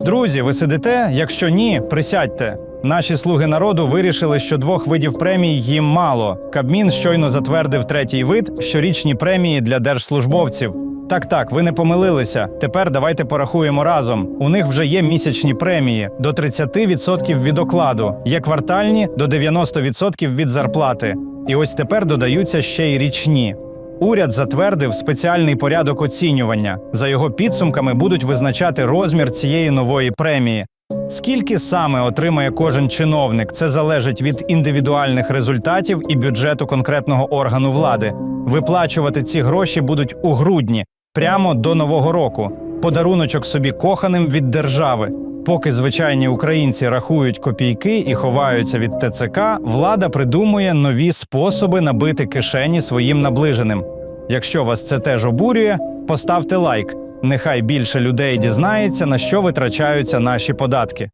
Друзі, ви сидите? Якщо ні, присядьте. Наші слуги народу вирішили, що двох видів премій їм мало. Кабмін щойно затвердив третій вид щорічні премії для держслужбовців. Так, так, ви не помилилися. Тепер давайте порахуємо разом. У них вже є місячні премії до 30% від окладу, є квартальні до 90% від зарплати. І ось тепер додаються ще й річні. Уряд затвердив спеціальний порядок оцінювання. За його підсумками будуть визначати розмір цієї нової премії. Скільки саме отримає кожен чиновник, це залежить від індивідуальних результатів і бюджету конкретного органу влади. Виплачувати ці гроші будуть у грудні, прямо до нового року. Подаруночок собі коханим від держави. Поки звичайні українці рахують копійки і ховаються від ТЦК, влада придумує нові способи набити кишені своїм наближеним. Якщо вас це теж обурює, поставте лайк. Нехай більше людей дізнається, на що витрачаються наші податки.